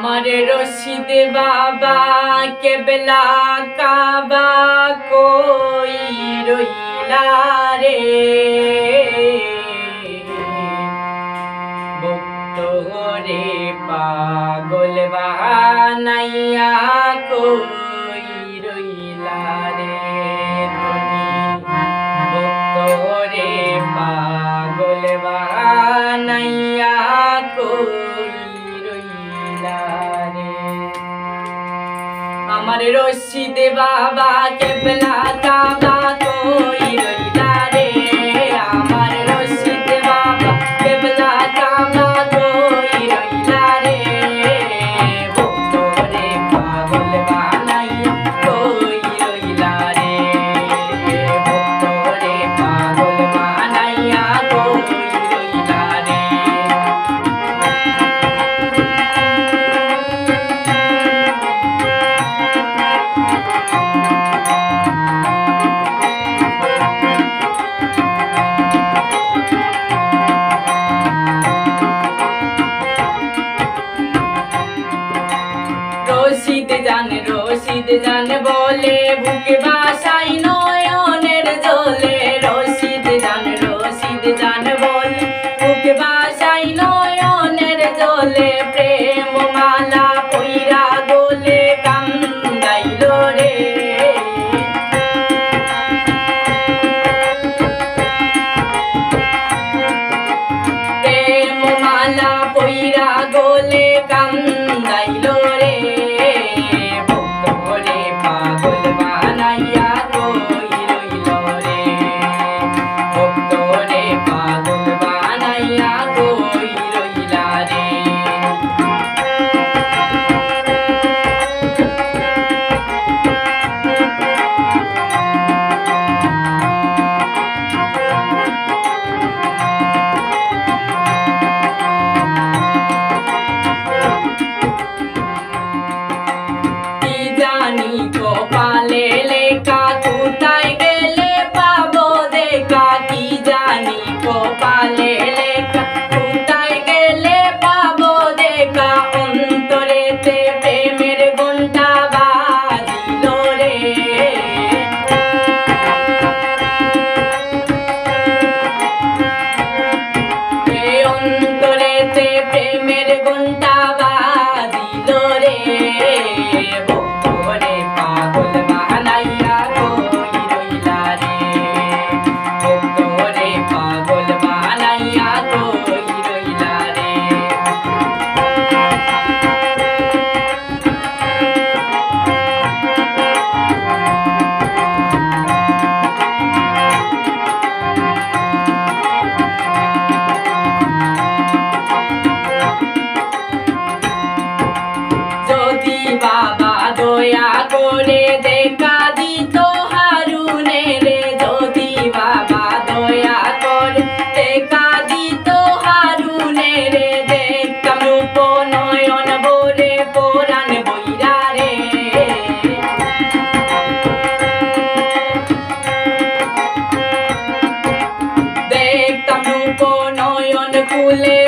আমার রশিদ বাবা কেবলা কাবা কই রইলা রে? ভক্ত রে পাগল বানাইয়া কই আমার রশিদ বাবা কেবলা কাবা তোই রই जान बोले भूखे on the নয়ন কুলে